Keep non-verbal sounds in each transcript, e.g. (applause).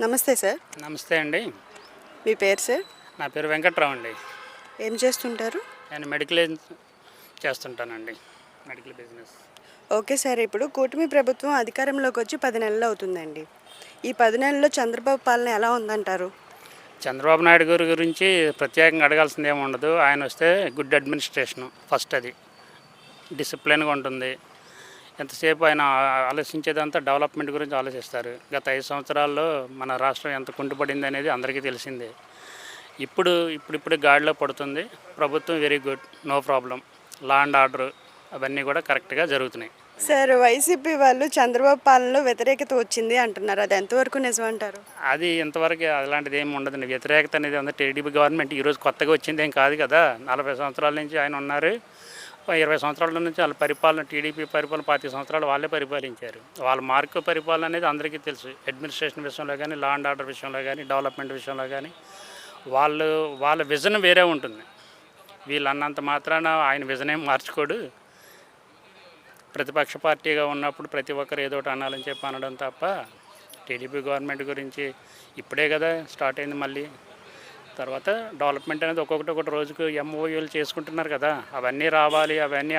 నమస్తే సార్. నమస్తే అండి. మీ పేరు సార్? నా పేరు వెంకట్రావు అండి. ఏం చేస్తుంటారు? నేను medical చేస్తుంటానండి. Medical business. Okay sir ఇప్పుడు కూటమి ప్రభుత్వం అధికారంలోకి వచ్చి పది నెలలు అవుతుందండి. ఈ పది నెలల్లో చంద్రబాబు పాలన ఎలా ఉందంటారు? చంద్రబాబు నాయుడు గారి గురించి ప్రత్యేకంగా అడగాల్సింది ఏమి ఉండదు. ఆయన వస్తే గుడ్ అడ్మినిస్ట్రేషను ఫస్ట్ అది. డిసిప్లిన్గా ఉంటుంది. ఎంతసేపు ఆయన ఆలోచించేదంతా డెవలప్మెంట్ గురించి ఆలోచిస్తారు. గత ఐదు సంవత్సరాల్లో మన రాష్ట్రం ఎంత కుంటుపడింది అనేది అందరికీ తెలిసిందే. ఇప్పుడు ఇప్పుడిప్పుడు గాడిలో పడుతుంది. ప్రభుత్వం very good no problem law and order అవన్నీ కూడా కరెక్ట్గా జరుగుతున్నాయి. సార్ వైసీపీ వాళ్ళు చంద్రబాబు పాలనలో వ్యతిరేకత వచ్చింది అంటున్నారు. అది ఎంతవరకు నిజం అంటారు? అది ఇంతవరకు అలాంటిది ఏమి ఉండదండి వ్యతిరేకత అనేది ఉంది టీడీపీ గవర్నమెంట్ ఈరోజు కొత్తగా వచ్చింది ఏం కాదు కదా. నలభై సంవత్సరాల నుంచి ఆయన ఉన్నారు. ఇరవై సంవత్సరాల నుంచి వాళ్ళ పరిపాలన టీడీపీ పరిపాలన పాతి సంవత్సరాలు వాళ్ళే పరిపాలించారు. వాళ్ళ మార్కు పరిపాలన అనేది అందరికీ తెలుసు. అడ్మినిస్ట్రేషన్ విషయంలో కానీ లా అండ్ ఆర్డర్ విషయంలో కానీ డెవలప్మెంట్ విషయంలో కానీ వాళ్ళు వాళ్ళ విజన్ వేరే ఉంటుంది. వీళ్ళు అన్నంత మాత్రాన ఆయన విజన్ ఏం మార్చుకోడు. ప్రతిపక్ష పార్టీగా ఉన్నప్పుడు ప్రతి ఒక్కరు ఏదో ఒకటి అనాలని చెప్పి అనడం తప్ప టీడీపీ గవర్నమెంట్ గురించి ఇప్పుడే కదా స్టార్ట్ అయింది మళ్ళీ. తర్వాత డెవలప్మెంట్ అనేది ఒక్కొక్కటి ఒకటి రోజుకు ఎంఓయూలు చేసుకుంటున్నారు కదా అవన్నీ రావాలి అవన్నీ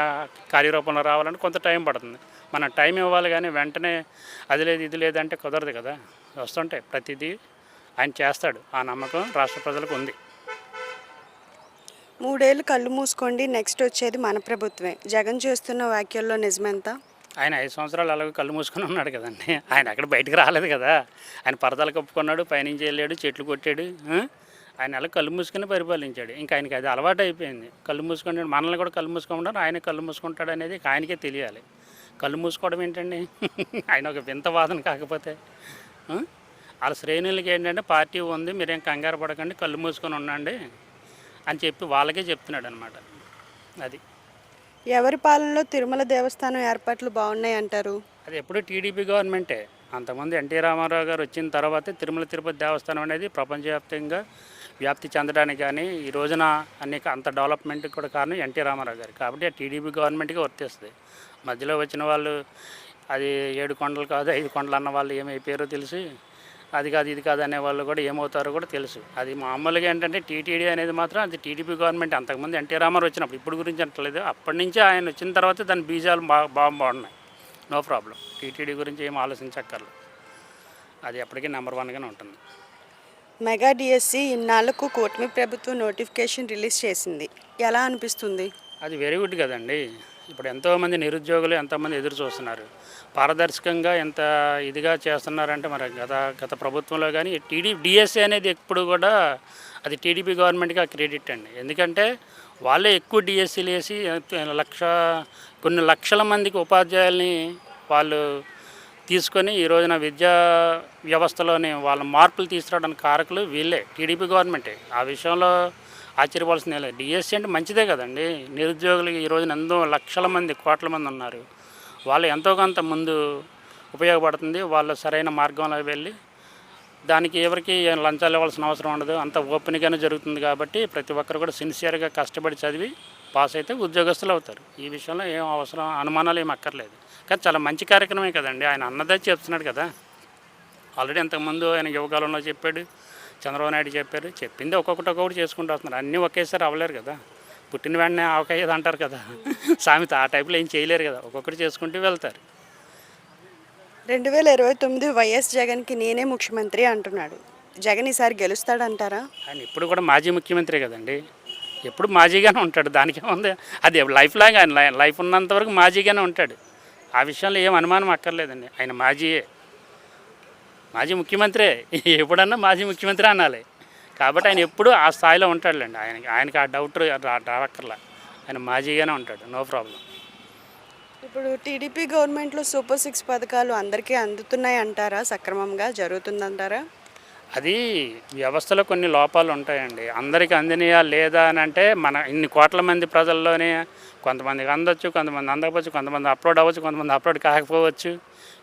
కార్యరూపంలో రావాలంటే కొంత టైం పడుతుంది. మనం టైం ఇవ్వాలి కానీ వెంటనే అది లేదు ఇది లేదంటే కుదరదు కదా. వస్తుంటాయి. ప్రతిదీ ఆయన చేస్తాడు. ఆ నమ్మకం రాష్ట్ర ప్రజలకు ఉంది. మూడేళ్ళు కళ్ళు మూసుకోండి నెక్స్ట్ వచ్చేది మన ప్రభుత్వమే. జగన్ చేస్తున్న వ్యాఖ్యల్లో నిజమెంత? ఆయన ఐదు సంవత్సరాలు అలాగే కళ్ళు మూసుకొని ఉన్నాడు కదండి. ఆయన అక్కడ బయటకు రాలేదు కదా. ఆయన పరదాలు కప్పుకున్నాడు పైనుంచి వెళ్ళాడు చెట్లు కొట్టాడు? ఆయన అలా కళ్ళు మూసుకొని పరిపాలించాడు. ఇంకా ఆయనకి అది అలవాటు అయిపోయింది. కళ్ళు మూసుకుంటాడు మనల్ని కూడా కళ్ళు మూసుకుంటాడు ఆయన కళ్ళు మూసుకుంటాడు అనేది ఆయనకే తెలియాలి. కళ్ళు మూసుకోవడం ఏంటండి? (laughs) ఆయన ఒక వింత వాదన కాకపోతే? వాళ్ళ శ్రేణులకి ఏంటంటే పార్టీ ఉంది మీరేం కంగారు పడకండి కళ్ళు మూసుకొని ఉండండి అని చెప్పి వాళ్ళకే చెప్తున్నాడు అనమాట అది. ఎవరి పాలనలో తిరుమల దేవస్థానం ఏర్పాట్లు బాగున్నాయి అంటారు? అది ఎప్పుడు టీడీపీ గవర్నమెంటే. అంతకుముందు ఎన్టీ రామారావు గారు వచ్చిన తర్వాతే తిరుమల తిరుపతి దేవస్థానం అనేది ప్రపంచవ్యాప్తంగా వ్యాప్తి చెందడానికి కానీ ఈ రోజున అన్ని అంత డెవలప్మెంట్కి కూడా కారణం ఎన్టీ రామారావు గారు. కాబట్టి ఆ టీడీపీ గవర్నమెంట్కి వర్తిస్తుంది. మధ్యలో వచ్చిన వాళ్ళు అది ఏడు కొండలు కాదు ఐదు కొండలు అన్న వాళ్ళు ఏమైపోయారో తెలిసి. అది కాదు ఇది కాదు అనే వాళ్ళు కూడా ఏమవుతారో కూడా తెలుసు. అది మామూలుగా ఏంటంటే టీటీడీ అనేది మాత్రం అది టీడీపీ గవర్నమెంట్ అంతకుముందు ఎన్టీ రామారావు వచ్చినప్పుడు ఇప్పుడు గురించి అంటలేదు. అప్పటి నుంచి ఆయన వచ్చిన తర్వాత దాని బీజాలు బాగా బాగా బాగున్నాయి. No problem. టీటీడీ గురించి ఏం ఆలోచించక్కర్లేదు. అది ఎప్పటికీ నెంబర్ వన్గానే ఉంటుంది. మెగా డిఎస్సి ఇన్నాళ్ళకు కూటమి ప్రభుత్వం నోటిఫికేషన్ రిలీజ్ చేసింది. ఎలా అనిపిస్తుంది? అది వెరీ గుడ్ కదండి. ఇప్పుడు ఎంతోమంది నిరుద్యోగులు ఎంతోమంది ఎదురు చూస్తున్నారు. పారదర్శకంగా ఎంత ఇదిగా చేస్తున్నారంటే మరి గత గత ప్రభుత్వంలో కానీ టీడీ డిఎస్సి అనేది ఎప్పుడు కూడా అది టీడీపీ గవర్నమెంట్గా క్రెడిట్ అండి. ఎందుకంటే వాళ్ళే ఎక్కువ డిఎస్సీలు వేసి లక్ష కొన్ని లక్షల మందికి ఉపాధ్యాయుల్ని వాళ్ళు తీసుకొని ఈ రోజున విద్యా వ్యవస్థలోని వాళ్ళ మార్పులు తీసుకురావడానికి కారకులు వీళ్ళే. టీడీపీ గవర్నమెంటే. ఆ విషయంలో ఆశ్చర్యపోవాల్సిందే లేదు. డిఎస్సీ అంటే మంచిదే కదండి. నిరుద్యోగులు ఈ రోజున ఎంతో లక్షల మంది కోట్ల మంది ఉన్నారు. వాళ్ళు ఎంతో కొంత ముందు ఉపయోగపడుతుంది. వాళ్ళు సరైన మార్గంలో వెళ్ళి దానికి ఎవరికి లంచాలు ఇవ్వాల్సిన అవసరం ఉండదు. అంత ఓపెన్గానే జరుగుతుంది కాబట్టి ప్రతి ఒక్కరు కూడా సిన్సియర్గా కష్టపడి చదివి పాస్ అయితే ఉద్యోగస్తులు అవుతారు. ఈ విషయంలో ఏం అవసరం అనుమానాలు ఏం అక్కర్లేదు. కానీ చాలా మంచి కార్యక్రమమే కదండి. ఆయన అన్నదే చెప్తున్నాడు కదా. ఆల్రెడీ ఇంతకుముందు ఆయన యువకాలంలో చెప్పాడు చంద్రబాబు నాయుడు చెప్పారు. చెప్పింది ఒక్కొక్కటి ఒక్కొక్కటి చేసుకుంటూ వస్తున్నారు. అన్నీ ఒకేసారి అవ్వలేరు కదా. పుట్టిన వెంటనే ఆవకాయేది అంటారు కదా. సామెత ఆ టైప్లో ఏం చేయలేరు కదా. ఒక్కొక్కటి చేసుకుంటూ వెళ్తారు. రెండు వేల ఇరవై తొమ్మిది వైఎస్ జగన్కి నేనే ముఖ్యమంత్రి అంటున్నాడు. జగన్ ఈసారి గెలుస్తాడంటారా? ఆయన ఇప్పుడు కూడా మాజీ ముఖ్యమంత్రి కదండి. ఎప్పుడు మాజీగానే ఉంటాడు దానికి ఉంది అది లైఫ్ లాగా ఆయన లైఫ్ ఉన్నంత వరకు మాజీగానే ఉంటాడు. ఆ విషయంలో ఏం అనుమానం అక్కర్లేదండి ఆయన మాజీయే. మాజీ ముఖ్యమంత్రే ఎప్పుడన్నా మాజీ ముఖ్యమంత్రి అనాలి. కాబట్టి ఆయన ఎప్పుడు ఆ స్థాయిలో ఉంటాడులేండి ఆయనకి ఆయనకి ఆ డౌట్ రావక్కర్లా. ఆయన మాజీగానే ఉంటాడు నో ప్రాబ్లం. ఇప్పుడు టీడీపీ గవర్నమెంట్లో సూపర్ సిక్స్ పథకాలు అందరికీ అందుతున్నాయి అంటారా సక్రమంగా జరుగుతుందంటారా? అది వ్యవస్థలో కొన్ని లోపాలు ఉంటాయండి. అందరికీ అందినయా లేదా అని అంటే మన ఇన్ని కోట్ల మంది ప్రజల్లోనే కొంతమందికి అందొచ్చు కొంతమంది అందకపోవచ్చు కొంతమంది అప్లోడ్ అవ్వచ్చు కొంతమంది అప్లోడ్ కాకపోవచ్చు.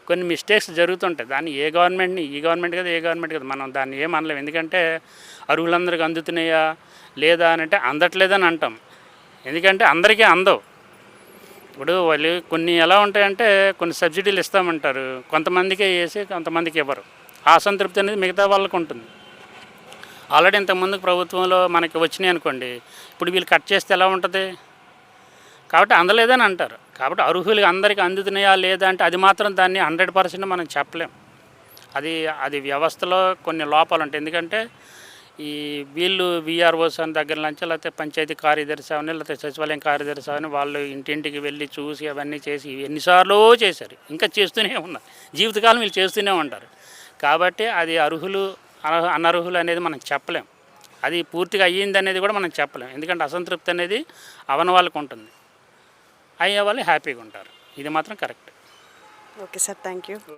కొన్ని మిస్టేక్స్ జరుగుతుంటాయి. దాన్ని ఏ గవర్నమెంట్ని ఈ గవర్నమెంట్ కదా ఏ గవర్నమెంట్ కదా మనం దాన్ని ఏం అనలేము ఎందుకంటే అర్హులందరికీ అందుతున్నాయా లేదా అని అంటే అందట్లేదని అంటాం. ఎందుకంటే అందరికీ అందవు. ఇప్పుడు వాళ్ళు కొన్ని ఎలా ఉంటాయంటే కొన్ని సబ్సిడీలు ఇస్తామంటారు. కొంతమందికే వేసి కొంతమందికి ఇవ్వరు. అసంతృప్తి అనేది మిగతా వాళ్ళకు ఉంటుంది. ఆల్రెడీ ఇంతకుముందు ప్రభుత్వంలో మనకి వచ్చినాయి అనుకోండి ఇప్పుడు వీళ్ళు కట్ చేస్తే ఎలా ఉంటుంది? కాబట్టి అందలేదని అంటారు. కాబట్టి అర్హులు అందరికీ అందుతున్నాయా లేదా అంటే అది మాత్రం దాన్ని హండ్రెడ్ పర్సెంట్ మనం చెప్పలేం. అది అది వ్యవస్థలో కొన్ని లోపాలు ఉంటాయి. ఎందుకంటే ఈ వీళ్ళు విఆర్ఓస్ అని దగ్గర నుంచి లేకపోతే పంచాయతీ కార్యదర్శి అవని లేకపోతే సచివాలయం కార్యదర్శి అవని వాళ్ళు ఇంటింటికి వెళ్ళి చూసి అవన్నీ చేసి ఎన్నిసార్లు చేశారు. ఇంకా చేస్తూనే ఉన్నారు. జీవితకాలం వీళ్ళు చేస్తూనే ఉంటారు. కాబట్టి అది అర్హులు అనర్హులు అనేది మనం చెప్పలేం. అది పూర్తిగా అయ్యింది అనేది కూడా మనం చెప్పలేం. ఎందుకంటే అసంతృప్తి అనేది అవన వాళ్ళకు ఉంటుంది. అయ్యే వాళ్ళు హ్యాపీగా ఉంటారు. ఇది మాత్రం correct. Okay sir thank you